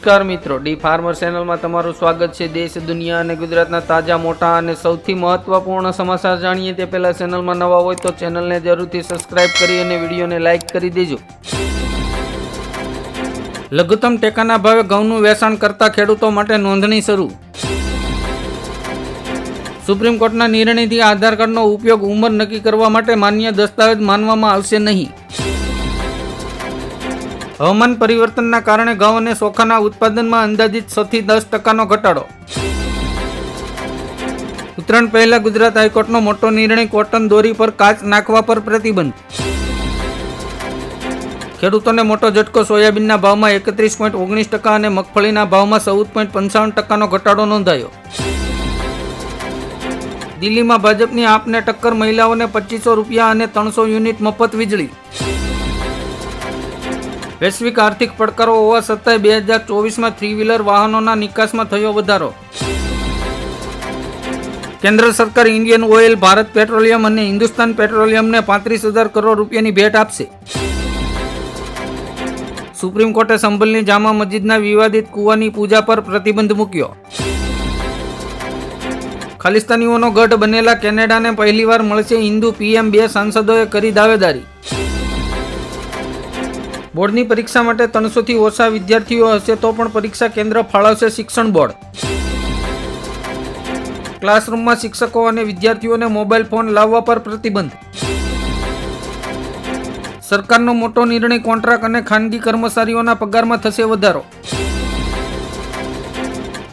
નમસ્કાર મિત્રો. D farmer ચેનલમાં તમારું સ્વાગત છે. દેશ, દુનિયા અને ગુજરાતના તાજા, મોટા અને સૌથી મહત્વપૂર્ણ સમાચાર જાણીએ તે પહેલા ચેનલમાં નવા હોય તો ચેનલને જરૂરથી સબસ્ક્રાઇબ કરી અને વિડીયોને લાઇક કરી દેજો. લઘુત્તમ ટેકાના ભાવે ઘઉંનું વેચાણ કરતા ખેડૂતો માટે નોંધણી શરૂ. સુપ્રીમ કોર્ટના નિર્ણયથી આધાર કાર્ડનો ઉપયોગ ઉંમર નક્કી કરવા માટે માન્ય દસ્તાવેજ માનવામાં આવશે નહીં. હવામાન પરિવર્તનના કારણે ઘઉં અને ચોખાના ઉત્પાદનમાં અંદાજિત છ દસ ટકાનો ઘટાડો. ઉત્તરાયણ પહેલા ગુજરાત હાઈકોર્ટનો મોટો નિર્ણય કોટન દોરી પર કાચ નાખવા પર પ્રતિબંધ. ખેડૂતોને મોટો ઝટકો સોયાબીનના ભાવમાં એકત્રીસ પોઈન્ટ ઓગણીસ ટકા અને મગફળીના ભાવમાં ચૌદ પોઈન્ટ પંચાવન ટકાનો ઘટાડો નોંધાયો. દિલ્હીમાં ભાજપની આપને ટક્કર મહિલાઓને પચીસો રૂપિયા અને ત્રણસો યુનિટ મફત વીજળી. વૈશ્વિક આર્થિક પડકારો હોવા છતાંય બે હજાર ચોવીસમાં થ્રી વ્હીલર વાહનોના નિકાસમાં થયો વધારો. કેન્દ્ર સરકાર ઇન્ડિયન ઓઇલ, ભારત પેટ્રોલિયમ અને હિન્દુસ્તાન પેટ્રોલિયમને પાંત્રીસ હજાર કરોડ રૂપિયાની ભેટ આપશે. સુપ્રીમ કોર્ટે સંભલની જામા મસ્જિદના વિવાદિત કુવાની પૂજા પર પ્રતિબંધ મૂક્યો. ખાલિસ્તાનીઓનો ગઢ બનેલા કેનેડાને પહેલીવાર મળશે હિન્દુ પીએમ બે સાંસદોએ કરી દાવેદારી. બોર્ડની પરીક્ષા માટે ત્રણસોથી ઓછા વિદ્યાર્થીઓ હશે તો પણ પરીક્ષા કેન્દ્ર ફાળવશે શિક્ષણ બોર્ડ. ક્લાસરૂમમાં શિક્ષકો અને વિદ્યાર્થીઓને મોબાઈલ ફોન લાવવા પર પ્રતિબંધ. સરકારનો મોટો નિર્ણય કોન્ટ્રાક્ટ અને ખાનગી કર્મચારીઓના પગારમાં થશે વધારો.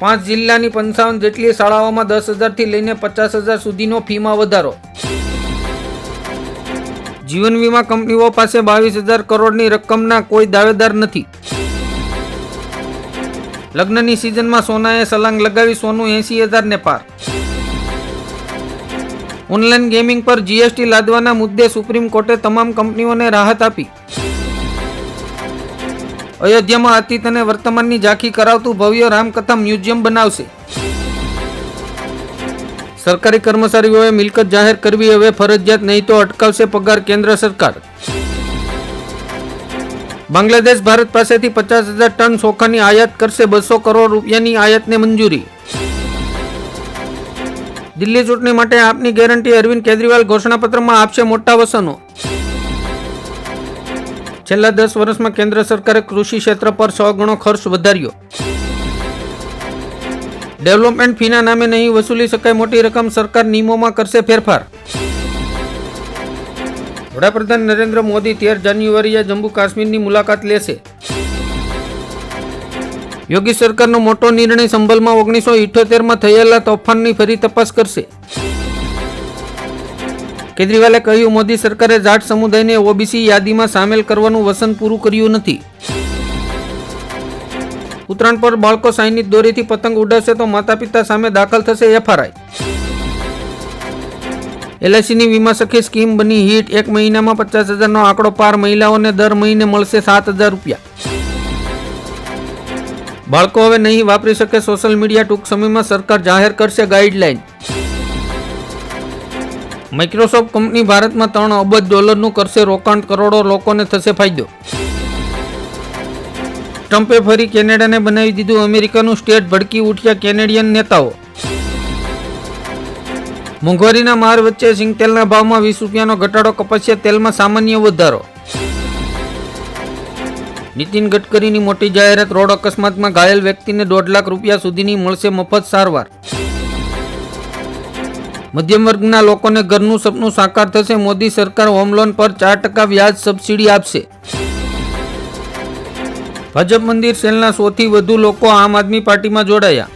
પાંચ જિલ્લાની પંચાવન જેટલી શાળાઓમાં દસ હજારથી લઈને પચાસ હજાર સુધીનો ફીમાં વધારો. જીવન વીમા કંપનીઓ પાસે બાવીસ હજાર કરોડની રકમના કોઈ દાવેદાર નથી. લગ્નની સિઝનમાં સોનાએ સલાંગ લગાવી સોનું એસી હજારને પાર. ઓનલાઈન ગેમિંગ પર જીએસટી લાદવાના મુદ્દે સુપ્રીમ કોર્ટે તમામ કંપનીઓને રાહત આપી. અયોધ્યામાં અતીત અને વર્તમાનની ઝાંખી કરાવતું ભવ્ય રામકથા મ્યુઝિયમ બનાવશે. સરકારી કર્મચારીઓએ મિલકત જાહેર કરવી હવે ફરજિયાત, નહીં તો અટકાવશે પગાર કેન્દ્ર સરકાર. બાંગ્લાદેશ ભારત પાસેથી પચાસ હજાર ટન ચોખાની આયાત કરશે બસો કરોડ રૂપિયાની આયાતને મંજૂરી. દિલ્હી ચૂંટણી માટે આપની ગેરંટી અરવિંદ કેજરીવાલ ઘોષણાપત્રમાં આપશે મોટા વસનો. છેલ્લા દસ વર્ષમાં કેન્દ્ર સરકારે કૃષિ ક્ષેત્ર પર સો ગણો ખર્ચ વધાર્યો. ડેવલપમેન્ટ ફીના નામે નહીં વસૂલી શકાય મોટી રકમ સરકાર નિયમોમાં કરશે ફેરફાર. વડાપ્રધાન નરેન્દ્ર મોદી તેર જાન્યુઆરીએ જમ્મુ કાશ્મીરની મુલાકાત લેશે. યોગી સરકારનો મોટો નિર્ણય સંભલમાં ઓગણીસો ઇઠ્યોતેરમાં થયેલા તોફાનની ફરી તપાસ કરશે. કેજરીવાલે કહ્યું, મોદી સરકારે જાટ સમુદાયને ઓબીસી યાદીમાં સામેલ કરવાનું વસન પૂરું કર્યું નથી. ઉત્તરાયણ પર બાળકો સાઈનિત દોરીથી પતંગ ઉડાવશે તો માતા પિતા સામે દાખલ થશે એફઆરઆઈ. એલઆઈસીની વીમા સખી સ્કીમ બની હિટ એક મહિનામાં પચાસ હજારનો આંકડો પાર મહિલાઓને દર મહિને મળશે સાત હજાર રૂપિયા. બાળકો હવે નહીં વાપરી શકે સોશિયલ મીડિયા ટૂંક સમયમાં સરકાર જાહેર કરશે ગાઈડલાઈન. માઇક્રોસોફ્ટ કંપની ભારતમાં ત્રણ અબજ ડોલરનું કરશે રોકાણ, કરોડો લોકોને થશે ફાયદો. ટ્રમ્પે ફરી કેનેડાને બનાવી દીધું અમેરિકાનું સ્ટેટ ભડકી ઉઠ્યા કેનેડિયન નેતાઓ. મોંઘવારીના માર વચ્ચે સિંગતેલના ભાવમાં વીસ રૂપિયાનો ઘટાડો કપાસિયા તેલમાં સામાન્ય વધારો. નીતિન ગડકરીની મોટી જાહેરાત રોડ અકસ્માતમાં ઘાયલ વ્યક્તિને દોઢ લાખ રૂપિયા સુધીની મળશે મફત સારવાર. મધ્યમ વર્ગના લોકોને ઘરનું સપનું સાકાર થશે, મોદી સરકાર હોમ લોન પર ચાર ટકા વ્યાજ સબસિડી આપશે. ભાજપ મંદિર સેલના સૌથી વધુ લોકો આમ આદમી પાર્ટીમાં જોડાયા.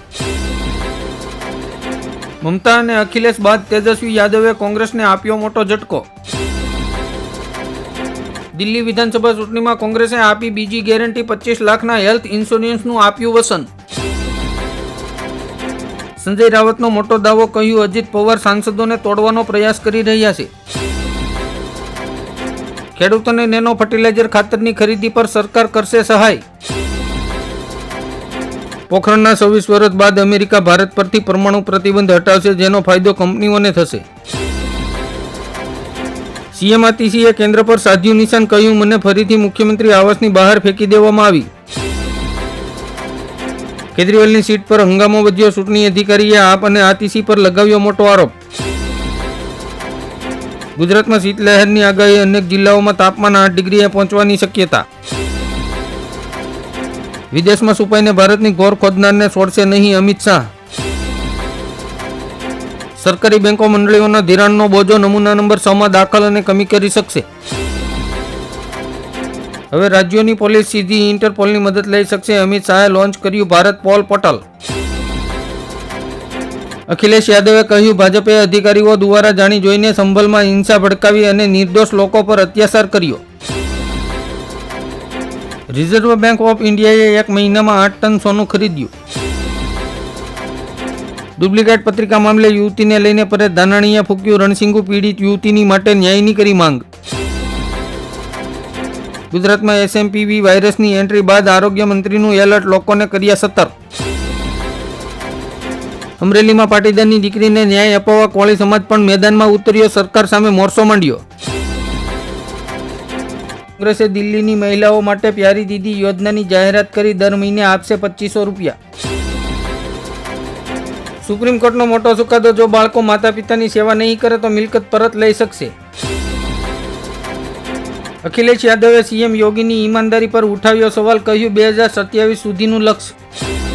મમતા અને અખિલેશ બાદ તેજસ્વી યાદવે કોંગ્રેસને આપ્યો મોટો ઝટકો. દિલ્હી વિધાનસભા ચૂંટણીમાં કોંગ્રેસે આપી બીજી ગેરંટી પચીસ લાખના હેલ્થ ઇન્સ્યોરન્સનું આપ્યું વસન. સંજય રાવતનો મોટો દાવો કહ્યું અજીત પવાર સાંસદોને તોડવાનો પ્રયાસ કરી રહ્યા છે. ખેડૂતોને નેનો ફર્ટિલાઇઝર ખાતરની ખરીદી પર સરકાર કરશે સહાય. પોખરણના છવ્વીસ વર્ષ બાદ અમેરિકા ભારત પરથી પરમાણુ પ્રતિબંધ હટાવશે, જેનો ફાયદો કંપનીઓને થશે. સીએમ આતિશીએ કેન્દ્ર પર સાધ્યું નિશાન કહ્યું, મને ફરીથી મુખ્યમંત્રી આવાસની બહાર ફેંકી દેવામાં આવી. કેજરીવાલની સીટ પર હંગામો વધ્યો, ચૂંટણી અધિકારીએ આપ અને આતિશી પર લગાવ્યો મોટો આરોપ. ગુજરાતમાં શીતલહેરની આગાહી અનેક જિલ્લાઓમાં તાપમાન આઠ ડિગ્રીએ પહોંચવાની શક્યતા. વિદેશમાં સુપાઈને ભારતની ઘોર ખોદનારને છોડશે નહીં અમિત શાહ. સરકારી બેંકો મંડળીઓના ધિરાણનો બોજો નમૂના નંબર છ માં દાખલ અને કમી કરી શકશે. હવે રાજ્યોની પોલીસ સીધી ઇન્ટરપોલની મદદ લઈ શકશે. અમિત શાહે લોન્ચ કર્યું ભારત પોલ પોર્ટલ અખિલેશ યાદવે કહ્યું, ભાજપે અધિકારીઓ દ્વારા જાણી જોઈને સંભલમાં હિંસા ભડકાવી અને નિર્દોષ લોકો પર અત્યાચાર કર્યો. રિઝર્વ બેંક ઓફ ઇન્ડિયાએ એક મહિનામાં આઠ ટન સોનું ખરીદ્યું. ડુપ્લિકેટ પત્રિકા મામલે યુવતીને લઈને પરેશ ધાનાણીએ ફૂક્યું, રણસિંગુ પીડિત યુવતીની માટે ન્યાયની કરી માંગ. ગુજરાતમાં એસએમપીવી વાયરસની એન્ટ્રી બાદ આરોગ્ય મંત્રીનું એલર્ટ, લોકોને કર્યા સતર્ક. અમરેલીમાં પાટીદારની દીકરીને ન્યાય અપાવવા કોળી સમાજ પણ મેદાનમાં ઉતર્યો, સરકાર સામે મોરસો માંડ્યો. કોંગ્રેસે દિલ્હીની મહિલાઓ માટે પ્યારી દીદી યોજનાની જાહેરાત કરી, દર મહિને આપશે પચીસો રૂપિયા. સુપ્રીમ કોર્ટનો મોટો ચુકાદો, જો બાળકો માતા પિતાની સેવા નહીં કરે તો મિલકત પરત લઈ શકશે. અખિલેશ યાદવે સીએમ યોગીની ઈમાનદારી પર ઉઠાવ્યો સવાલ, કહ્યું, બે હજાર સત્યાવીસ સુધીનું લક્ષ્ય.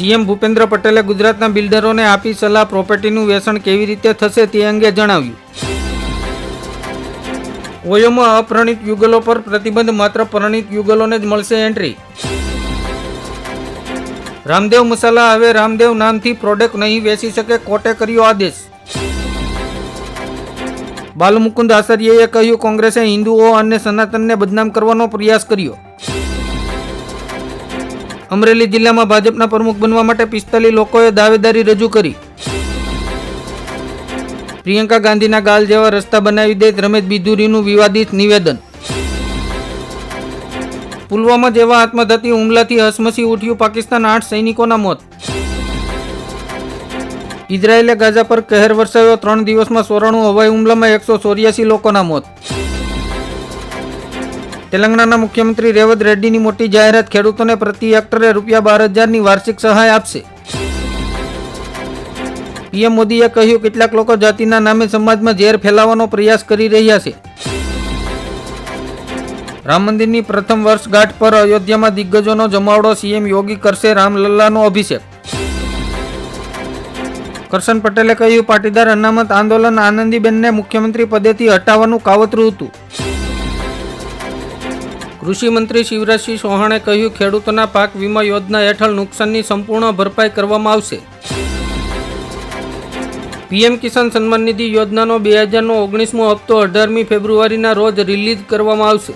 સીએમ ભૂપેન્દ્ર પટેલે ગુજરાતના બિલ્ડરોને આપી સલાહ પ્રોપર્ટીનું વેચાણ કેવી રીતે થશે તે અંગે જણાવ્યું. ઓયોમાં અપ્રણિત યુગલો પર પ્રતિબંધ માત્ર પ્રણિત યુગલોને જ મળશે એન્ટ્રી. રામદેવ મસાલા હવે રામદેવ નામથી પ્રોડક્ટ નહીં વેચી શકે કોર્ટે કર્યો આદેશ. બાલમુકુંદ આચાર્યએ કહ્યું, કોંગ્રેસે હિન્દુઓ અને સનાતનને બદનામ કરવાનો પ્રયાસ કર્યો. અમરેલી જિલ્લામાં ભાજપના પ્રમુખ બનવા માટે પિસ્તાલીસ લોકોએ દાવેદારી રજૂ કરી. પ્રિયંકા ગાંધીના ગાલ જેવા રસ્તા બનાવી દે રમેશ બિધુરીનું વિવાદિત નિવેદન. પુલવામા જેવા આત્મઘાતી હુમલાથી હસમસી ઉઠ્યું પાકિસ્તાન આઠ સૈનિકોના મોત. ઇઝરાયેલે ગાઝા પર કહેર વરસાવ્યો ત્રણ દિવસમાં સોરાણું હવાઈ હુમલામાં એકસો ચોર્યાસી લોકોના મોત. તેલંગાણાના મુખ્યમંત્રી રેવત રેડ્ડીની મોટી જાહેરાત ખેડૂતોને પ્રતિ હેક્ટરે રૂપિયા બાર હજારની વાર્ષિક સહાય આપશે. પીએમ મોદીએ કહ્યું, કેટલાક લોકો જાતિના નામે સમાજમાં ઝેર ફેલાવવાનો પ્રયાસ કરી રહ્યા છે. રામ મંદિરની પ્રથમ વર્ષગાંઠ પર અયોધ્યામાં દિગ્ગજોનો જમાવડો સીએમ યોગી કરશે રામલલ્લાનો અભિષેક. કરશન પટેલે કહ્યું, પાટીદાર અનામત આંદોલન આનંદીબેનને મુખ્યમંત્રી પદેથી હટાવવાનું કાવતરું હતું. કૃષિ મંત્રી શિવરાજસિંહ ચૌહાણે કહ્યું, ખેડૂતોના પાક વીમા યોજના હેઠળ નુકસાનની સંપૂર્ણ ભરપાઈ કરવામાં આવશે. પીએમ કિસાન સન્માન નિધિ યોજનાનો બે હજારનો ઓગણીસમો હપ્તો અઢારમી ફેબ્રુઆરીના રોજ રિલીઝ કરવામાં આવશે.